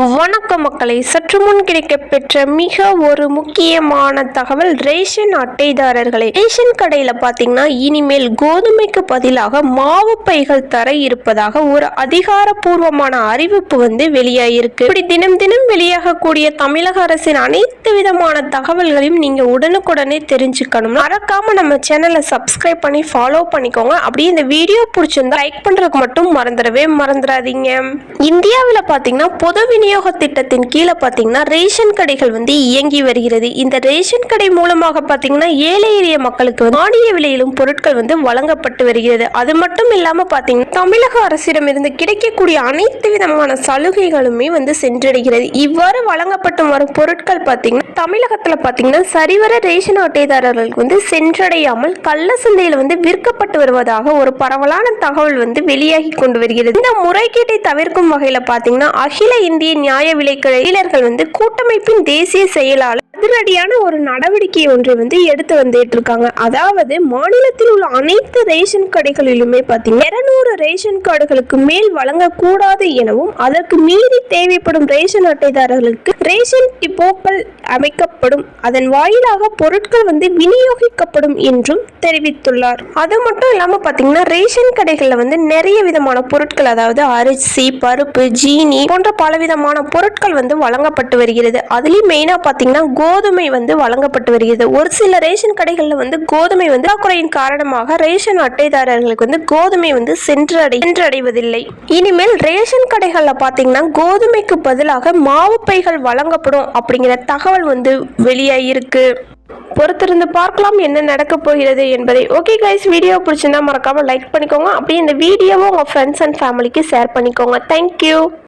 வணக்க மக்களை சற்று முன் கிடைக்கப்பெற்ற மிக ஒரு முக்கியமான தகவல் ரேஷன் அட்டைதாரர்களை. ரேஷன் கடையில் பார்த்தீங்கன்னா இனிமேல் கோதுமைக்கு பதிலாக மாவு பைகள் தர இருப்பதாக ஒரு அதிகாரப்பூர்வமான அறிவிப்பு வந்து வெளியாயிருக்கு. இப்படி தினம் தினம் வெளியாகக்கூடிய தமிழக அரசின் அனைத்து விதமான தகவல்களையும் நீங்க உடனுக்குடனே தெரிஞ்சுக்கணும். மறக்காம நம்ம சேனலை சப்ஸ்கிரைப் பண்ணி ஃபாலோ பண்ணிக்கோங்க. அப்படியே இந்த வீடியோ பிடிச்சிருந்தா லைக் பண்றதுக்கு மட்டும் மறந்துடவே மறந்துடாதீங்க. இந்தியாவில் பார்த்தீங்கன்னா பொது விநியோக திட்டத்தின் கீழே பார்த்தீங்கன்னா ரேஷன் கடைகள் வந்து இயங்கி வருகிறது. இந்த ரேஷன் கடை மூலமாக பார்த்தீங்கன்னா ஏழை எளிய மக்களுக்கு மானிய விலையிலும் பொருட்கள் வந்து வழங்கப்பட்டு வருகிறது. அது மட்டும் இல்லாமல் பார்த்தீங்கன்னா தமிழக அரசிடமிருந்து கிடைக்கக்கூடிய அனைத்து விதமான சலுகைகளுமே வந்து சென்றடைகிறது. இவ்வாறு வழங்கப்பட்டு வரும் பொருட்கள் பார்த்தீங்கன்னா தமிழகத்தில் பார்த்தீங்கன்னா சரிவர ரேஷன் அட்டைதாரர்களுக்கு வந்து சென்றடையாமல் கள்ள சந்தையில் வந்து விற்கப்பட்டு வருவதாக ஒரு பரவலான தகவல் வந்து வெளியாகி கொண்டு வருகிறது. இந்த முறைகேட்டை தவிர்க்கும் வகையில் பார்த்தீங்கன்னா அகில இந்திய நியாய விலைக்கடையிலர்கள் வந்து கூட்டமைப்பின் தேசிய செயலாளர் அதிரடியான ஒரு நடவடிக்கை ஒன்றை வந்து எடுத்து வந்துட்டு இருக்காங்க. அதாவது மாநிலத்தில் உள்ள அனைத்து ரேஷன் கடைகளிலுமே பார்த்தீங்கன்னா இருநூறு ரேஷன் கார்டுகளுக்கு மேல் வழங்கக்கூடாது எனவும் அதற்கு மீறி தேவைப்படும் ரேஷன் அட்டைதாரர்களுக்கு ரேஷன் டிப்போக்கள் அமைக்கப்படும் அதன் வாயிலாக பொருட்கள் வந்து விநியோகிக்கப்படும் என்றும் தெரிவித்துள்ளார். அது மட்டும் இல்லாம பாத்தீங்கன்னா ரேஷன் கடைகள்ல வந்து நிறைய விதமான பொருட்கள் அதாவது அரிசி பருப்பு ஜீனி போன்ற பலவிதமான பொருட்கள் வந்து வழங்கப்பட்டு வருகிறது. அதுலயும் மெயினா பாத்தீங்கன்னா கோதுமை வந்து வழங்கப்பட்டு வருகிறது. ஒரு சில ரேஷன் கடைகளில் வந்து கோதுமை வந்து குறையின் காரணமாக ரேஷன் அட்டைதாரர்களுக்கு வந்து கோதுமை வந்து சென்றடை சென்றடைவதில்லை. இனிமேல் ரேஷன் கடைகளில் பார்த்தீங்கன்னா கோதுமைக்கு பதிலாக மாவு பைகள் வழங்கப்படும் அப்படிங்கிற தகவல் வந்து வெளியாகிருக்கு பொறுத்திருந்து பார்க்கலாம் என்ன நடக்க போகிறது என்பதை. ஓகே கைஸ் வீடியோ பிடிச்சிருந்தா மறக்காம லைக் பண்ணிக்கோங்க. அப்படியே இந்த வீடியோவை உங்கள் ஃப்ரெண்ட்ஸ் அண்ட் ஃபேமிலிக்கு ஷேர் பண்ணிக்கோங்க. Thank you